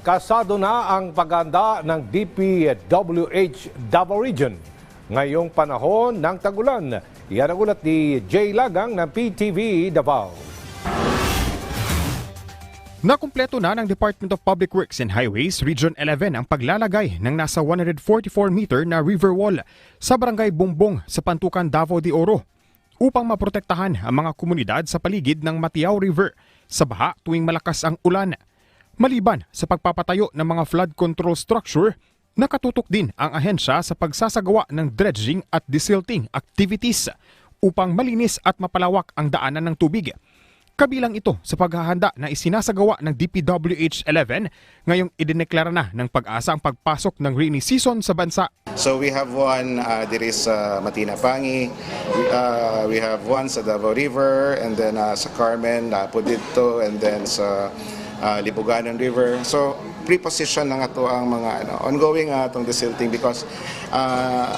kasado na ang paganda ng DPWH Davao Region ngayong panahon ng tagulan. Yan ang ulat ni Jay Lagang ng PTV Davao. Nakumpleto na ng Department of Public Works and Highways Region 11 ang paglalagay ng nasa 144 meter na river wall sa barangay Bumbong sa Pantukan Davao de Oro upang maprotektahan ang mga komunidad sa paligid ng Matiao River sa baha tuwing malakas ang ulan. Maliban sa pagpapatayo ng mga flood control structure, nakatutok din ang ahensya sa pagsasagawa ng dredging at desilting activities upang malinis at mapalawak ang daanan ng tubig. Kabilang ito sa paghahanda na isinasagawa ng DPWH-11 ngayong idineklara na ng pag-asa ang pagpasok ng rainy season sa bansa. So we have one uh, diri sa Matina-Pangi, we, uh, we have one sa Davao River, and then uh, sa Carmen, uh, Pudito, and then sa uh, Libuganon River. So pre-position na nga to ang mga ano, ongoing uh, tong desilting because uh,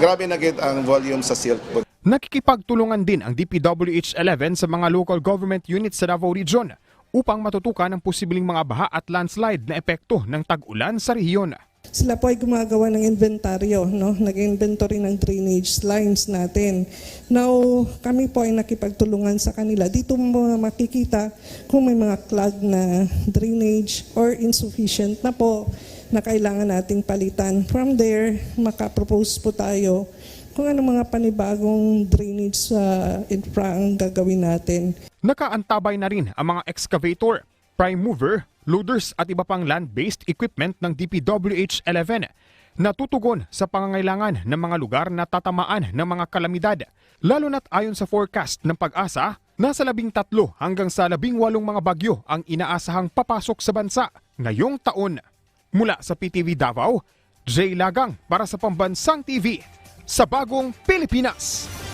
grabe na ang volume sa silt Nakikipagtulungan din ang DPWH-11 sa mga local government units sa Davao Region upang matutukan ang posibleng mga baha at landslide na epekto ng tag-ulan sa rehiyon. Sila po ay gumagawa ng inventaryo, no? nag-inventory ng drainage lines natin. Now, kami po ay nakipagtulungan sa kanila. Dito mo makikita kung may mga clog na drainage or insufficient na po na kailangan nating palitan. From there, makapropose po tayo kung ano mga panibagong drainage sa infra ang gagawin natin. Nakaantabay na rin ang mga excavator, prime mover, loaders at iba pang land-based equipment ng DPWH-11 na tutugon sa pangangailangan ng mga lugar na tatamaan ng mga kalamidad. Lalo na't ayon sa forecast ng pag-asa, nasa labing tatlo hanggang sa labing walong mga bagyo ang inaasahang papasok sa bansa ngayong taon. Mula sa PTV Davao, Jay Lagang para sa Pambansang TV sa Bagong Pilipinas.